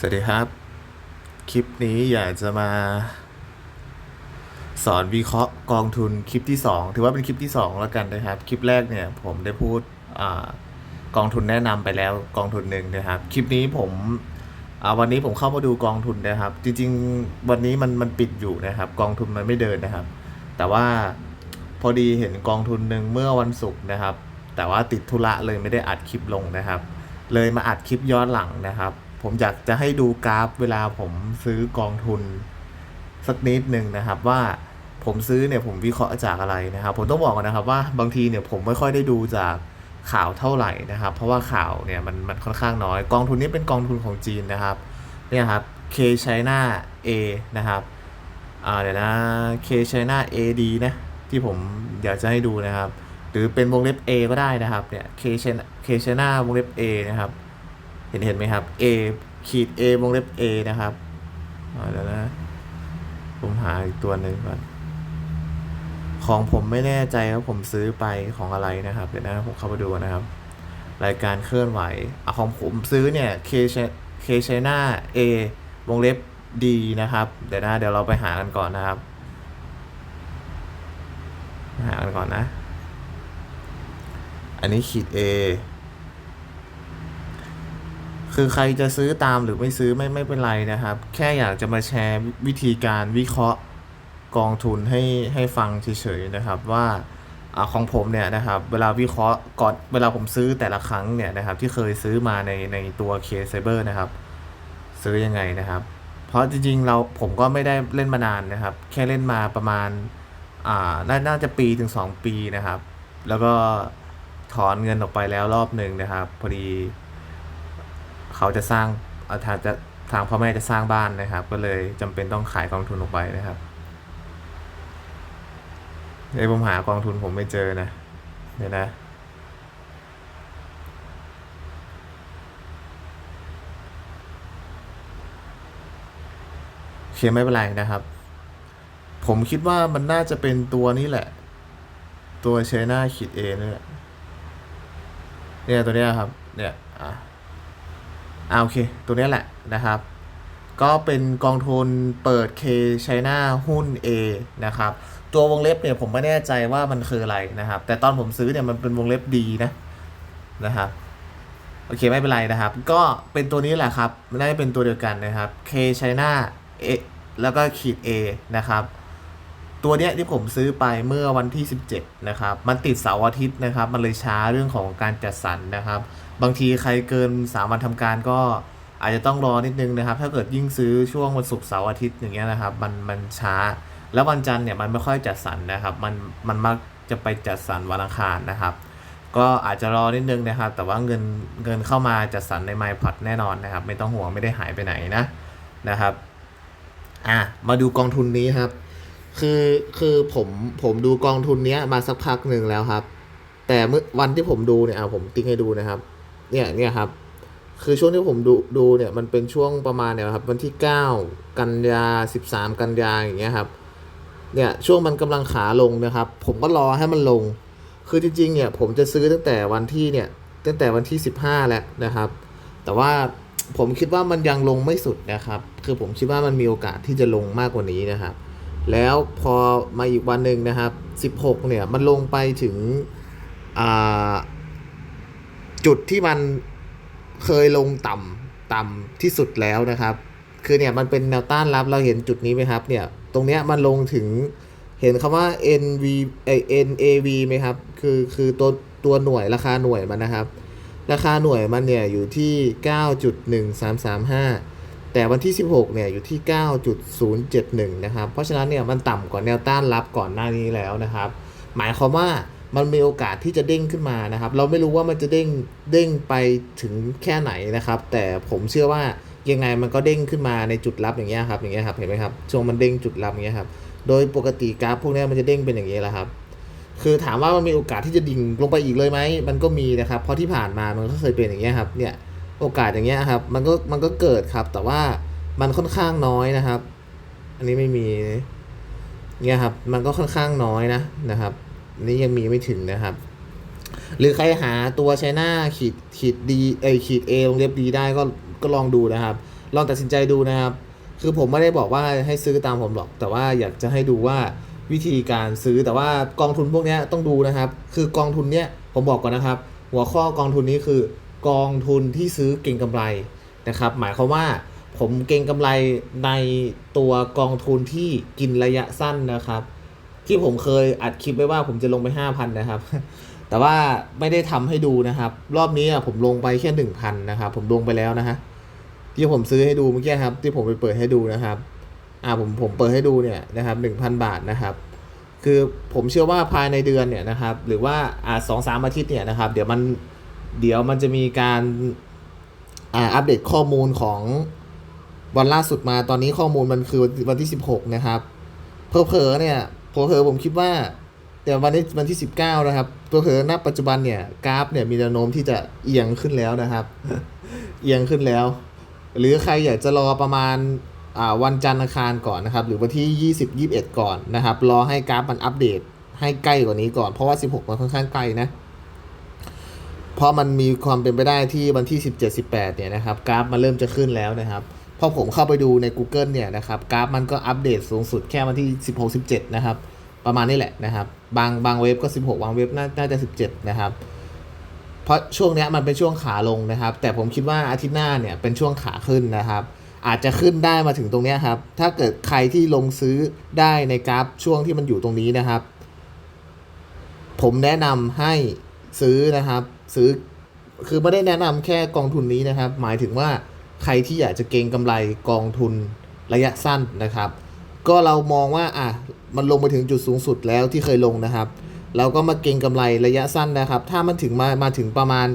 สวัสดีครับ คลิปนี้อยากจะมา สอนวิเคราะห์กองทุนคลิปที่ 2 ถือว่าเป็นคลิปที่ 2 แล้วกันนะครับ คลิปแรกเนี่ยผมได้พูดอกองทุนแนะนำไปแล้วกองทุนหนึ่งนะครับ คลิปนี้ผมวันนี้ผมเข้ามาดูกองทุนนะครับ จริงๆ วันนี้มันมันปิดอยู่นะครับ กองทุนมันไม่เดินนะครับ แต่ว่าพอดีเห็นกองทุนหนึ่งเมื่อวันศุกร์นะครับ แต่ว่าติดธุระเลยไม่ได้อัดคลิปลงนะครับ เลยมาอัดคลิปย้อนหลังนะครับ ผมอยากจะให้ดูกราฟเวลาผมซื้อกองทุนสักนิดหนึ่งนะครับว่าผมซื้อเนี่ยผมวิเคราะห์จากอะไรนะครับ ผมต้องบอกก่อนนะครับว่าบางทีเนี่ยผมไม่ค่อยได้ดูจากข่าวเท่าไหร่นะครับ เพราะว่าข่าวเนี่ยมันมันค่อนข้างน้อย กองทุนนี้เป็นกองทุนของจีนนะครับเนี่ยครับ K China A นะครับอ่าเดี๋ยวนะ K China AD นะที่ผมอยากจะให้ดูนะครับ หรือเป็นวงเล็บ A ก็ได้นะครับเนี่ย K China K China วงเล็บ A นะครับ เห็นเห็นไหมครับ A ขีด A วงเล็บ A นะครับอ่าเดี๋ยวนะผมหาอีกตัวหนึ่งก่อนของผมไม่แน่ใจว่าผมซื้อไปของอะไรนะครับ เดี๋ยวนะผมเข้าไปดูก่อนนะครับ รายการเคลื่อนไหวอของผมซื้อเนี่ย K K China A วงเล็บ D นะครับ เดี๋ยวนะเดี๋ยวเราไปหากันก่อนนะครับ หากันก่อนนะ อันนี้ขีด A คือใครจะซื้อตามหรือไม่ซื้อไม่ไม่เป็นไรนะครับ แค่อยากจะมาแชร์วิธีการวิเคราะห์กองทุนให้ให้ฟังเฉยๆนะครับว่าอของผมเนี่ยนะครับเวลาวิเคราะห์ก่อนเวลาผมซื้อแต่ละครั้งเนี่ยนะครับที่เคยซื้อมาในในตัวเคเซเบอร์นะครับ ซื้อยังไงนะครับ เพราะจริงๆเราผมก็ไม่ได้เล่นมานานนะครับ แค่เล่นมาประมาณอ่าน่าน่าจะปีถึงสองปีนะครับ แล้วก็ถอนเงินออกไปแล้วรอบหนึ่งนะครับ พอดี เขาจะสร้างอางจะทางพ่อแม่จะสร้างบ้านนะครับ ก็เลยจำเป็นต้องขายกองทุนออกไปนะครับเดี๋ยวผมหากองทุนผมไม่เจอนะเดี๋ยวนะโอเคไม่เป็นไรนะครับ ผมคิดว่ามันน่าจะเป็นตัวนี้แหละ ตัวเชน่าขีดเอนี่แหละเนี่ยตัวเนี้ยครับ เนี่ยอะ อ่าโอเค ตัวนี้แหละนะครับ ก็เป็นกองทุนเปิด K China หุ้น A นะครับ ตัววงเล็บเนี่ยผมไม่แน่ใจว่ามันคืออะไรนะครับ แต่ตอนผมซื้อเนี่ยมันเป็นวงเล็บดีนะนะครับโอเคไม่เป็นไรนะครับ ก็เป็นตัวนี้แหละครับไม่ได้เป็นตัวเดียวกันนะครับ K China A แล้วก็ขีด A นะครับ ตัวเนี้ยที่ผมซื้อไปเมื่อวันที่ 17 นะครับ มันติดเสาร์อาทิตย์นะครับ มันเลยช้าเรื่องของการจัดสรรนะครับ บางทีใครเกินสามวันทำการก็อาจจะต้องรอนิดนึงนะครับ ถ้าเกิดยิ่งซื้อช่วงวันศุกร์เสาร์อาทิตย์อย่างเงี้ยนะครับ มันมันช้า แล้ววันจันทร์เนี่ยมันไม่ค่อยจัดสรรนะครับ มันมันมักจะไปจัดสรรวันอังคารนะครับ ก็อาจจะรอนิดนึงนะครับ แต่ว่าเงินเงินเข้ามาจัดสรรใน My p o t แน่นอนนะครับ ไม่ต้องห่วงไม่ได้หายไปไหนนะนะครับ อะมาดูกองทุนนี้ครับ คือคือผมผมดูกองทุนเนี้ยมาสักพักหนึ่งแล้วครับ แต่เมื่อวันที่ผมดูเนี่ยอะผมติ๊กให้ดูนะครับ เนี่ยเนี่ยครับ คือช่วงที่ผมดูดูเนี่ยมันเป็นช่วงประมาณเนี่ยครับ วันที่ 9 กันยา 13 กันยาอย่างเงี้ยครับเนี่ยช่วงมันกำลังขาลงนะครับ ผมก็รอให้มันลง คือจริงๆเนี่ยผมจะซื้อตั้งแต่วันที่เนี่ยตั้งแต่วันที่ 15 แล้วนะครับ แต่ว่าผมคิดว่ามันยังลงไม่สุดนะครับ คือผมคิดว่ามันมีโอกาสที่จะลงมากกว่านี้นะครับ แล้วพอมาอีกวันหนึ่งนะครับ 16 เนี่ย มันลงไปถึงจุดที่มันเคยลงต่ำต่ำที่สุดแล้วนะครับ คือเนี่ยมันเป็นแนวต้านรับเราเห็นจุดนี้ไหมครับ เนี่ย ตรงเนี้ยมันลงถึงเห็นคำว่า NV เอ NAV ไหมครับ คือคือตัวตัวหน่วยราคาหน่วยมันนะครับ ราคาหน่วยมันเนี่ยอยู่ที่ 9.1335 แต่วันที่ 16 เนี่ยอยู่ที่ 9.071 นะครับ เพราะฉะนั้นเนี่ยมันต่ำกว่าแนวต้านรับก่อนหน้านี้แล้วนะครับ หมายความว่ามันมีโอกาสที่จะเด้งขึ้นมานะครับ เราไม่รู้ว่ามันจะเด้งเด้งไปถึงแค่ไหนนะครับ แต่ผมเชื่อว่ายังไงมันก็เด้งขึ้นมาในจุดรับอย่างเงี้ยครับอย่างเงี้ยครับเห็นไหมครับช่วงมันเด้งจุดรับอย่างเงี้ยครับโดยปกติกราฟพวกนี้มันจะเด้งเป็นอย่างนี้ยแหละครับ คือถามว่ามันมีโอกาสที่จะดิ่งลงไปอีกเลยไหมมันก็มีนะครับเพราะที่ผ่านมามันก็เคยเป็นอย่างเงี้ยครับเนี่ย โอกาสอย่างเงี้ยครับ มันก็มันก็เกิดครับ แต่ว่ามันค่อนข้างน้อยนะครับ อันนี้ไม่มีเนี่ยครับ มันก็ค่อนข้างน้อยนะนะครับนนี่ยังมีไม่ถึงนะครับ หรือใครหาตัวใช้หน้าขีดขีดดีเอขีดเอวงเล็บดีได้ก็ก็ลองดูนะครับ ลองตัดสินใจดูนะครับ คือผมไม่ได้บอกว่าให้ซื้อตามผมหรอก แต่ว่าอยากจะให้ดูว่าวิธีการซื้อแต่ว่ากองทุนพวกนี้ต้องดูนะครับ คือกองทุนเนี้ยผมบอกก่อนนะครับ หัวข้อกองทุนนี้คือ กองทุนที่ซื้อเก่งกำไรนะครับ หมายความว่าผมเก่งกำไรในตัวกองทุนที่กินระยะสั้นนะครับ ที่ผมเคยอัดคลิปไว้ว่าผมจะลงไป 5,000 นะครับ แต่ว่าไม่ได้ทำให้ดูนะครับ รอบนี้ผมลงไปแค่ 1,000 นะครับ ผมลงไปแล้วนะฮะที่ผมซื้อให้ดูเมื่อกี้ครับ ที่ผมไปเปิดให้ดูนะครับอ่าผมผมเปิดให้ดูเนี่ยนะครับ1,000 บาทนะครับคือผมเชื่อว่าภายในเดือนเนี่ยนะครับ หรือว่าอ่าสองสามอาทิตย์เนี่ยนะครับ เดี๋ยวมัน เดี๋ยวมันจะมีการอัปเดตข้อมูลของวันล่าสุดมาตอนนี้ข้อมูลมันคือวันที่ 16 นะครับเพอเพอเนี่ยเพอเพอผมคิดว่า แต่วันนี้วันที่ 19 นะครับตัวเพอณปัจจุบันเนี่ยกราฟเนี่ยมีแนวโน้มที่จะเอียงขึ้นแล้วนะครับ เอียงขึ้นแล้ว หรือใครอยากจะรอประมาณาวันจันทร์อังคารก่อนนะครับ หรือวันที่ 20 21 ก่อนนะครับ รอให้กราฟมันอัปเดตให้ใกล้กว่านี้ก่อนเพราะว่า 16 มันค่อนข้างไกลนะ เพราะมันมีความเป็นไปได้ที่วันที่ 17 18 เนี่ยนะครับกราฟมันเริ่มจะขึ้นแล้วนะครับพอผมเข้าไปดูใน Google เนี่ยนะครับกราฟมันก็อัปเดตสูงสุดแค่วันที่ 16 17 นะครับ ประมาณนี้แหละนะครับ บางบางเว็บก็ 16 บางเว็บน่าจะ 17 นะครับ เพราะช่วงนี้มันเป็นช่วงขาลงนะครับ แต่ผมคิดว่าอาทิตย์หน้าเนี่ยเป็นช่วงขาขึ้นนะครับ อาจจะขึ้นได้มาถึงตรงนี้ครับ ถ้าเกิดใครที่ลงซื้อได้ในกราฟช่วงที่มันอยู่ตรงนี้นะครับ ผมแนะนำให้ ซื้อนะครับ ซื้อคือไม่ได้แนะนำแค่กองทุนนี้นะครับ หมายถึงว่าใครที่อยากจะเก็งกำไรกองทุนระยะสั้นนะครับ ก็เรามองว่าอะมันลงไปถึงจุดสูงสุดแล้วที่เคยลงนะครับ เราก็มาเก็งกำไรระยะสั้นนะครับ ถ้ามันถึงมามาถึงประมาณ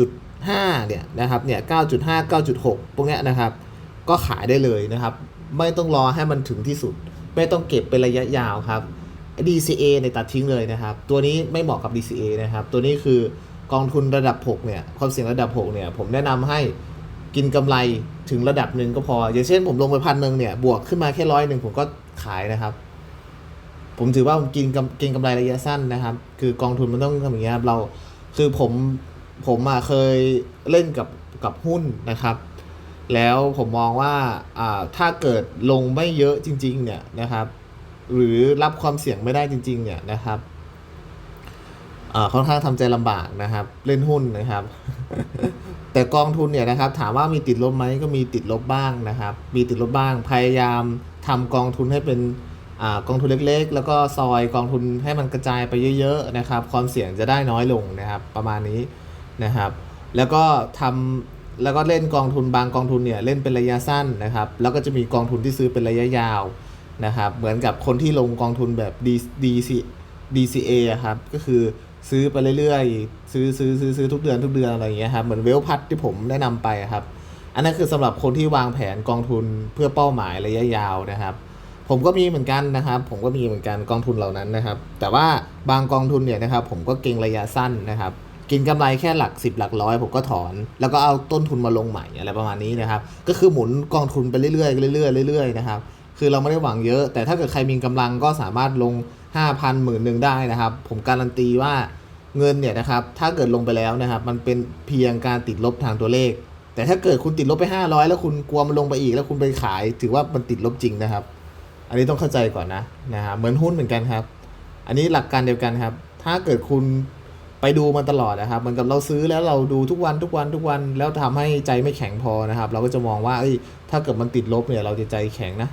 9.5 เนี่ยนะครับเนี่ย 9.5 9.6 พวกเนี้ยนะครับ ก็ขายได้เลยนะครับ ไม่ต้องรอให้มันถึงที่สุด ไม่ต้องเก็บเป็นระยะยาวครับ DCA ในตัดทิ้งเลยนะครับ ตัวนี้ไม่เหมาะกับ DCA นะครับ ตัวนี้คือกองทุนระดับ 6 เนี่ย ความเสี่ยงระดับ 6 เนี่ย ผมแนะนำให้กินกำไรถึงระดับหนึ่งก็พอ อย่างเช่นผมลงไปพันหนึ่งเนี่ย บวกขึ้นมาแค่ร้อยหนึ่งผมก็ขายนะครับ ผมถือว่าผมกินกำกินกำไรระยะสั้นนะครับ คือกองทุนมันต้องทำอย่างเงี้ยเรา คือผม ผมอะเคยเล่นกับกับหุ้นนะครับ แล้วผมมองว่า อ่า ถ้าเกิดลงไม่เยอะจริง ๆ เนี่ยนะครับ หรือรับความเสี่ยงไม่ได้จริง ๆ เนี่ยนะครับอ่าค่อนข้างทำใจลำบากนะครับ เล่นหุ้นนะครับ แต่กองทุนเนี่ยนะครับ ถามว่ามีติดลบไหมก็มีติดลบบ้างนะครับ มีติดลบบ้าง พยายามทำกองทุนให้เป็นอ่ากองทุนเล็กๆ แล้วก็ซอยกองทุนให้มันกระจายไปเยอะๆนะครับ ความเสี่ยงจะได้น้อยลงนะครับ ประมาณนี้นะครับ แล้วก็ทำแล้วก็เล่นกองทุนบางกองทุนเนี่ยเล่นเป็นระยะสั้นนะครับ แล้วก็จะมีกองทุนที่ซื้อเป็นระยะยาว นะครับ เหมือนกับคนที่ลงกองทุนแบบ D C DCA ครับ ก็คือซื้อไปเรื่อยๆ ซื้อซื้อซื้อซื้อทุกเดือนทุกเดือนอะไรอย่างเงี้ยครับ เหมือนเวลพัทที่ผมแนะนำไปครับ อันนั้นคือสำหรับคนที่วางแผนกองทุนเพื่อเป้าหมายระยะยาวนะครับ ผมก็มีเหมือนกันนะครับ ผมก็มีเหมือนกันกองทุนเหล่านั้นนะครับ แต่ว่าบางกองทุนเนี่ยนะครับ ผมก็เก็งระยะสั้นนะครับ กินกำไรแค่หลักสิบหลักร้อย ผมก็ถอน แล้วก็เอาต้นทุนมาลงใหม่อะไรประมาณนี้นะครับ ก็คือหมุนกองทุนไปเรื่อยๆเรื่อยๆเรื่อยๆนะครับ คือเราไม่ได้หวังเยอะ แต่ถ้าเกิดใครมีกำลังก็สามารถลง 5,000หมื่นหนึ่งได้นะครับ ผมการันตีว่าเงินเนี่ยนะครับ ถ้าเกิดลงไปแล้วนะครับ มันเป็นเพียงการติดลบทางตัวเลข แต่ถ้าเกิดคุณติดลบไป 500 แล้วคุณกลัวมันลงไปอีกแล้วคุณไปขาย ถือว่ามันติดลบจริงนะครับ อันนี้ต้องเข้าใจก่อนนะนะครับเหมือนหุ้นเหมือนกันครับ อันนี้หลักการเดียวกันครับ ถ้าเกิดคุณไปดูมันตลอดนะครับเหมือนกับเราซื้อแล้วเราดูทุกวันทุกวันทุกวันแล้วทำให้ใจไม่แข็งพอนะครับ เราก็จะมองว่าเอ้ยถ้าเกิดมันติดลบเนี่ยเราจะใจแข็งนะ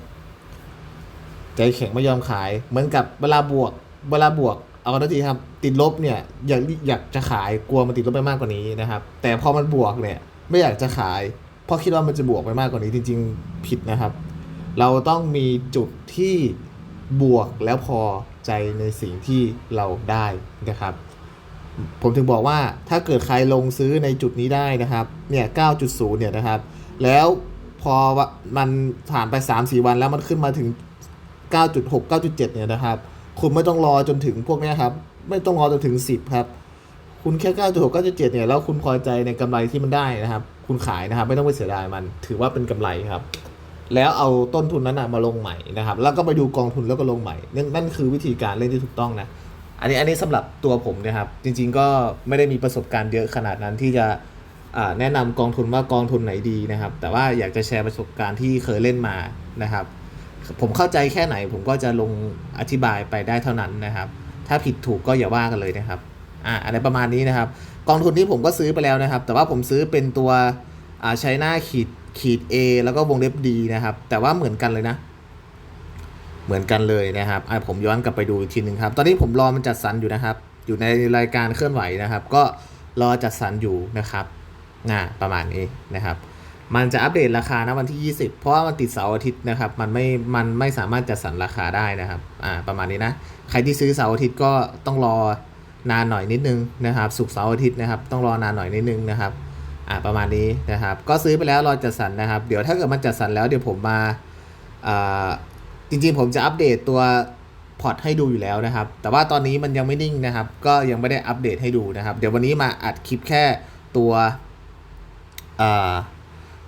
ใจแข็งไม่ยอมขาย เหมือนกับเวลาบวก เวลาบวกเอาทันทีครับ ติดลบเนี่ยอยากอยากจะขายกลัวมันติดลบไปมากกว่านี้นะครับ แต่พอมันบวกเนี่ยไม่อยากจะขายเพราะคิดว่ามันจะบวกไปมากกว่านี้จริง ๆ ผิดนะครับ เราต้องมีจุดที่บวกแล้วพอใจในสิ่งที่เราได้นะครับ ผมถึงบอกว่าถ้าเกิดใครลงซื้อในจุดนี้ได้นะครับเนี่ย 9.0 เนี่ยนะครับ แล้วพอมันผ่านไป 3-4 วันแล้วมันขึ้นมาถึง 9.6 9.7 เนี่ยนะครับ คุณไม่ต้องรอจนถึงพวกนี้ครับ ไม่ต้องรอจนถึง 10 ครับ คุณแค่ 9.6 9.7 เนี่ย แล้วคุณพอใจในกำไรที่มันได้นะครับ คุณขายนะครับ ไม่ต้องไปเสียดายมัน ถือว่าเป็นกำไรครับ แล้วเอาต้นทุนนั้นมาลงใหม่นะครับ แล้วก็ไปดูกองทุนแล้วก็ลงใหม่ นั่นนั่นคือวิธีการเล่นที่ถูกต้องนะ อันนี้อันนี้สำหรับตัวผมนะครับ จริง ๆ ก็ไม่ได้มีประสบการณ์เยอะขนาดนั้นที่จะแนะนำกองทุนว่ากองทุนไหนดีนะครับ แต่ว่าอยากจะแชร์ประสบการณ์ที่เคยเล่นมานะครับ ผมเข้าใจแค่ไหน ผมก็จะลงอธิบายไปได้เท่านั้นนะครับ ถ้าผิดถูกก็อย่าว่ากันเลยนะครับอ่าอะไรประมาณนี้นะครับ กองทุนที่ผมก็ซื้อไปแล้วนะครับ แต่ว่าผมซื้อเป็นตัวอ่าใช้หน้าขีดขีด A แล้วก็วงเล็บ D นะครับ แต่ว่าเหมือนกันเลยนะ เหมือนกันเลยนะครับอะผมย้อนกลับไปดูอีกทีหนึ่งครับ ตอนนี้ผมรอมันจัดสรรอยู่นะครับ อยู่ในรายการเคลื่อนไหวนะครับ ก็รอจัดสรรอยู่นะครับอ่าประมาณนี้นะครับ มันจะอัปเดตราคานะวันที่ 20 เพราะว่ามันติดเสาร์อาทิตย์นะครับ มันไม่ มันไม่สามารถจัดสรรราคาได้นะครับ อ่า ประมาณนี้นะ ใครที่ซื้อเสาร์อาทิตย์ก็ต้องรอนานหน่อยนิดนึงนะครับศุกเสาร์อาทิตย์นะครับ ต้องรอนานหน่อยนิดนึงนะครับ อ่า ประมาณนี้นะครับ ก็ซื้อไปแล้วรอจัดสรรนะครับ เดี๋ยวถ้าเกิดมันจัดสรรแล้วเดี๋ยวผมมา อ่า จริงๆ ผมจะอัปเดตตัวพอร์ตให้ดูอยู่แล้วนะครับ แต่ว่าตอนนี้มันยังไม่นิ่งนะครับ ก็ยังไม่ได้อัปเดตให้ดูนะครับ เดี๋ยววันนี้มาอัดคลิปแค่ตัว อ่า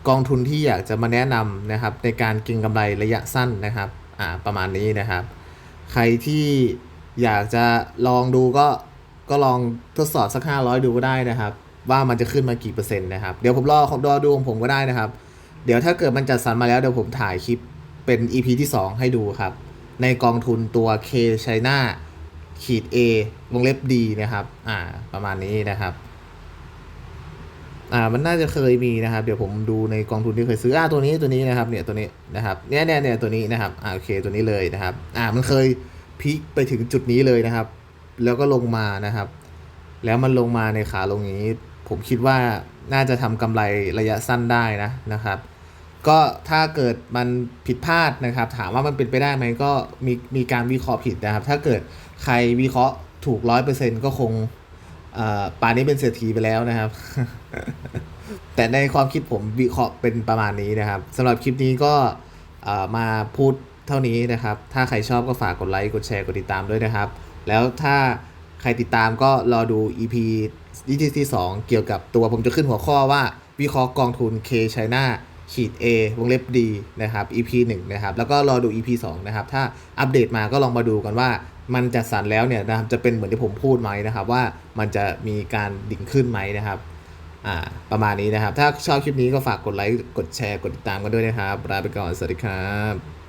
กองทุนที่อยากจะมาแนะนำนะครับในการเก็งกำไรระยะสั้นนะครับอ่าประมาณนี้นะครับ ใครที่อยากจะลองดูก็ก็ลองทดสอบสักห้าร้อยดูก็ได้นะครับ ว่ามันจะขึ้นมากี่เปอร์เซ็นต์นะครับ เดี๋ยวผมรอรอดูของผมก็ได้นะครับ เดี๋ยวถ้าเกิดมันจัดสรรมาแล้วเดี๋ยวผมถ่ายคลิปเป็น EP ที่ 2 ให้ดูครับ ในกองทุนตัว K China ขีด A วงเล็บ D นะครับ อ่า ประมาณนี้นะครับ อ่ามันน่าจะเคยมีนะครับ เดี๋ยวผมดูในกองทุนที่เคยซื้ออ่าตัวนี้ตัวนี้นะครับเนี่ยตัวนี้นะครับเนี่ยเนี่ยเนี่ยตัวนี้นะครับอ่าโอเคตัวนี้เลยนะครับอ่ามันเคยพีคไปถึงจุดนี้เลยนะครับ แล้วก็ลงมานะครับ แล้วมันลงมาในขาลงอย่างนี้ ผมคิดว่าน่าจะทำกำไรระยะสั้นได้นะนะครับ ก็ถ้าเกิดมันผิดพลาดนะครับ ถามว่ามันเป็นไปได้ไหมก็มีมีการวิเคราะห์ผิดนะครับ ถ้าเกิดใครวิเคราะห์ถูกร้อยเปอร์เซ็นต์ก็คง ป่านนี้เป็นเศรษฐีไปแล้วนะครับ แต่ในความคิดผมวิเคราะห์เป็นประมาณนี้นะครับสำหรับคลิปนี้ก็มาพูดเท่านี้นะครับ ถ้าใครชอบก็ฝากกดไลค์ กดแชร์ กดติดตามด้วยนะครับ แล้วถ้าใครติดตามก็รอดู EP ที่ที่2เกี่ยวกับตัวผมจะขึ้นหัวข้อว่าวิเคราะห์กองทุน K China ขีด A วงเล็บ D นะครับ EP 1 นะครับ แล้วก็รอดู EP 2 นะครับ ถ้าอัปเดตมาก็ลองมาดูกันว่า มันจัดสรรแล้วเนี่ยนะครับจะเป็นเหมือนที่ผมพูดไหมนะครับ ว่ามันจะมีการดิ่งขึ้นไหมนะครับอ่าประมาณนี้นะครับ ถ้าชอบคลิปนี้ก็ฝากกดไลค์กดแชร์กดติดตามกันด้วยนะครับลาไปก่อนสวัสดีครับ